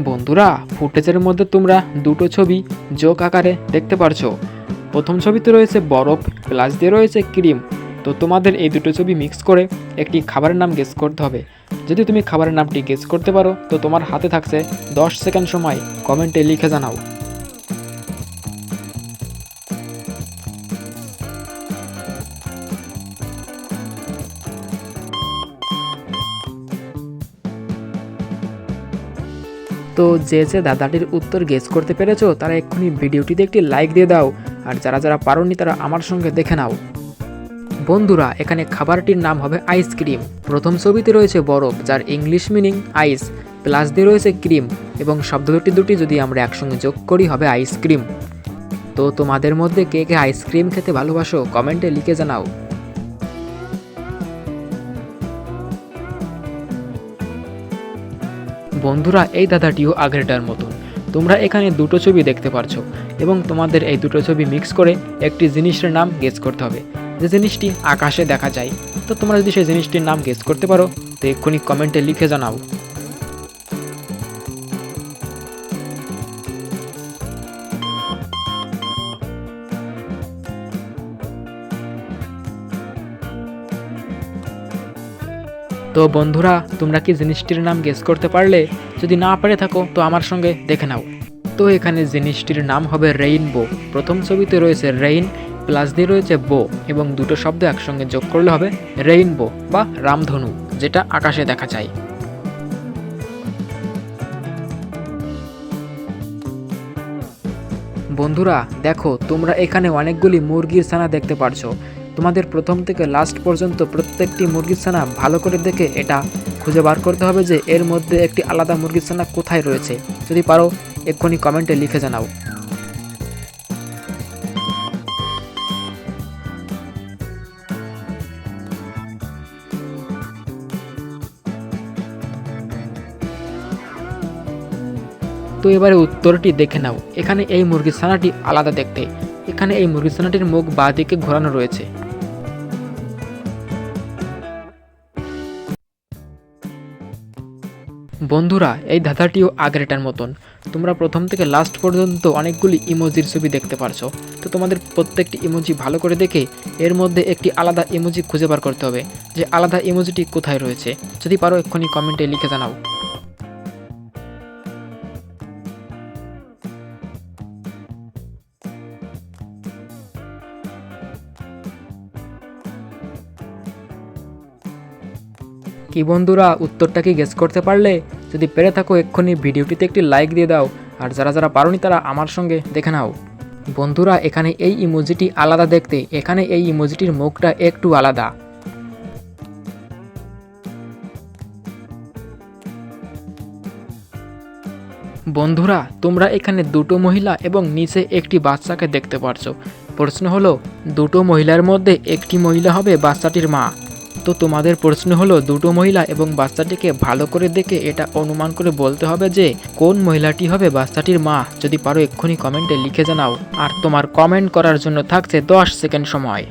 বন্ধুরা, ফুটেজের মধ্যে তোমরা দুটো ছবি যোগ আকারে দেখতে পারছ। প্রথম ছবিতে রয়েছে বরফ, প্লাস দিয়ে রয়েছে ক্রিম। তো তোমাদের এই দুটো ছবি মিক্স করে একটি খাবারের নাম গেস করতে হবে। যদি তুমি খাবারের নামটি গেস করতে পারো, তো তোমার হাতে থাকছে দশ সেকেন্ড সময়। কমেন্টে লিখে জানাও। তো যে যে দাদাটির উত্তর গেস করতে পেরেছ, তারা এক্ষুনি ভিডিওটিতে একটি লাইক দিয়ে দাও। আর যারা যারা পারোনি, তারা আমার সঙ্গে দেখে নাও। বন্ধুরা, এখানে খাবারটির নাম হবে আইসক্রিম প্রথম ছবিতে রয়েছে বরফ, যার ইংলিশ মিনিং আইস প্লাস দিয়ে রয়েছে ক্রিম এবং শব্দ দুটি দুটি যদি আমরা একসঙ্গে যোগ করি, হবে আইসক্রিম তো তোমাদের মধ্যে কে কে আইসক্রিম খেতে ভালোবাসো কমেন্টে লিখে জানাও। বন্ধুরা, এই দাদাটিও আগ্রেটার মতন। তোমরা এখানে দুটো ছবি দেখতে পারছ এবং তোমাদের এই দুটো ছবি মিক্স করে একটি জিনিসের নাম গেস করতে হবে। যে জিনিসটি আকাশে দেখা যায়, তো তোমরা যদি সেই জিনিসটির নাম গেস করতে পারো, তো এক্ষুনি কমেন্টে লিখে জানাও। তো বন্ধুরা, তোমরা কি জিনিসটির নাম গেস করতে পারলে? যদি না পারে থাকো, তো আমার সঙ্গে দেখে নাও। তো এখানে জিনিসটির নাম হবে রেইনবো প্রথম ছবিতে রয়েছে রেইন প্লাস দিয়ে রয়েছে বো এবং দুটো শব্দ একসঙ্গে যোগ করলে হবে রেইনবো বা রামধনু, যেটা আকাশে দেখা যায়। বন্ধুরা, দেখো, তোমরা এখানে অনেকগুলি মুরগির ছানা দেখতে পারছ। তোমাদের প্রথম থেকে লাস্ট পর্যন্ত প্রত্যেকটি মুরগির ছানা ভালো করে দেখে এটা খুঁজে বার করতে হবে যে এর মধ্যে একটি আলাদা মুরগির ছানা কোথায় রয়েছে। যদি পারো, এক্ষুনি কমেন্টে লিখে জানাও। তো এবারে উত্তরটি দেখে নাও। এখানে এই মুরগির ছানাটি আলাদা দেখতে। এখানে এই মুরগির ছানাটির মুখ বাঁ দিকে ঘোরানো রয়েছে। বন্ধুরা, এই ধাঁধাটিও আগ্রেটার মতন। তোমরা প্রথম থেকে লাস্ট পর্যন্ত অনেকগুলি ইমোজির ছবি দেখতে পারছ। তো তোমাদের প্রত্যেকটি ইমোজি ভালো করে দেখে এর মধ্যে একটি আলাদা ইমোজি খুঁজে বার করতে হবে যে আলাদা ইমোজিটি কোথায় রয়েছে। যদি পারো এক্ষুনি কমেন্টে লিখে জানাও। কি বন্ধুরা, উত্তরটা কি গেস করতে পারলে? যদি পেরে থাকো, এক্ষুনি ভিডিওটিতে একটি লাইক দিয়ে দাও। আর যারা যারা পারোনি, তারা আমার সঙ্গে দেখে নাও। বন্ধুরা, এখানে এই ইমোজিটি আলাদা দেখতে। এখানে এই ইমোজিটির মুখটা একটু আলাদা। বন্ধুরা, তোমরা এখানে দুটো মহিলা এবং নিচে একটি বাচ্চাকে দেখতে পারছ। প্রশ্ন হলো, দুটো মহিলার মধ্যে একটি মহিলা হবে বাচ্চাটির মা। তো তোমাদের প্রশ্ন হলো, দুটো মহিলা এবং বাচ্চাটিকে ভালো করে দেখে এটা অনুমান করে বলতে হবে যে, কোন মহিলাটি হবে বাচ্চাটির মা? যদি পারো এক্ষুনি কমেন্টে লিখে জানাও। আর তোমার কমেন্ট করার জন্য থাকছে দশ সেকেন্ড সময়।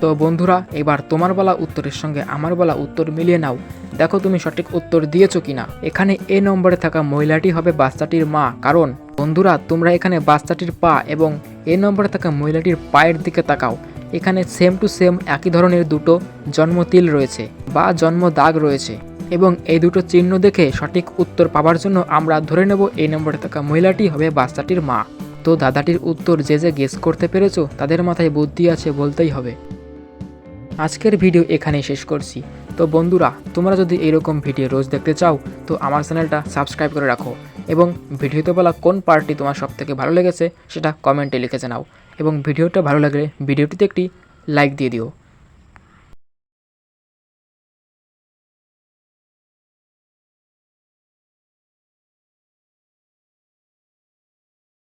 তো বন্ধুরা, এবার তোমার বলা উত্তরের সঙ্গে আমার বলা উত্তর মিলিয়ে নাও। দেখো তুমি সঠিক উত্তর দিয়েছ কিনা। এখানে এ নম্বরে থাকা মহিলাটি হবে বাচ্চাটির মা, কারণ বন্ধুরা, তোমরা এখানে বাচ্চাটির পা এবং এ নম্বরে থাকা মহিলাটির পায়ের দিকে তাকাও। এখানে সেম টু সেম একই ধরনের দুটো জন্মতিল রয়েছে বা জন্ম দাগ রয়েছে এবং এই দুটো চিহ্ন দেখে সঠিক উত্তর পাওয়ার জন্য আমরা ধরে নেব এই নম্বরে থাকা মহিলাটি হবে বাচ্চাটির মা। তো দাদাটির উত্তর যে যে গেস করতে পেরেছ, তাদের মাথায় বুদ্ধি আছে বলতেই হবে। আজকের ভিডিও এখানেই শেষ করছি। তো বন্ধুরা, তোমরা যদি এরকম ভিডিও রোজ দেখতে চাও, তো আমার চ্যানেলটা সাবস্ক্রাইব করে রাখো এবং ভিডিওতে বলা কোন পার্টটি তোমার সব থেকে ভালো লেগেছে, সেটা কমেন্টে লিখে জানাও এবং ভিডিওটা ভালো লাগলে ভিডিওটিতে একটি লাইক দিয়ে দিও।